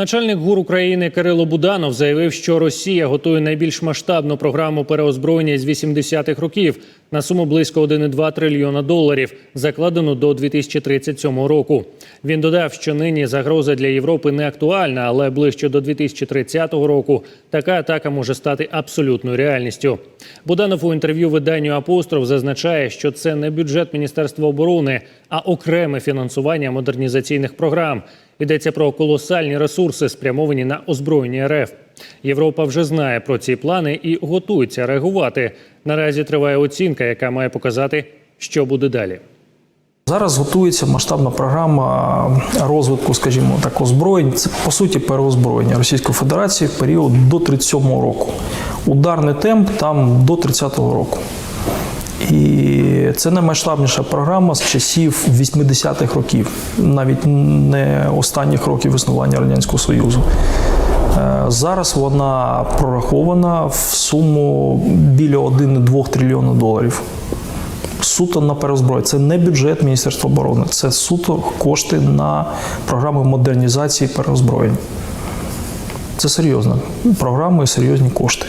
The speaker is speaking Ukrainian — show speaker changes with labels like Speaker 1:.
Speaker 1: Начальник ГУР України Кирило Буданов заявив, що Росія готує найбільш масштабну програму переозброєння з 80-х років на суму близько 1,2 трильйона доларів, закладену до 2037 року. Він додав, що нині загроза для Європи не актуальна, але ближче до 2030 року така атака може стати абсолютною реальністю. Буданов у інтерв'ю виданню Апостроф зазначає, що це не бюджет Міністерства оборони, а окреме фінансування модернізаційних програм. Йдеться про колосальні ресурси, спрямовані на озброєння РФ. Європа вже знає про ці плани і готується реагувати. Наразі триває оцінка, яка має показати, що буде далі.
Speaker 2: Зараз готується масштабна програма розвитку, скажімо так, озброєнь. Це по суті переозброєння Російської Федерації в період до 37-го року. Ударний темп там до 30-го року. І це наймасштабніша програма з часів 80-х років, навіть не останніх років існування Радянського Союзу. Е, Зараз вона прорахована в суму біля 1,2 трильйона доларів. Суто на переозброєння. Це не бюджет Міністерства оборони, це суто кошти на програми модернізації переозброєння. Це серйозна програма і серйозні кошти.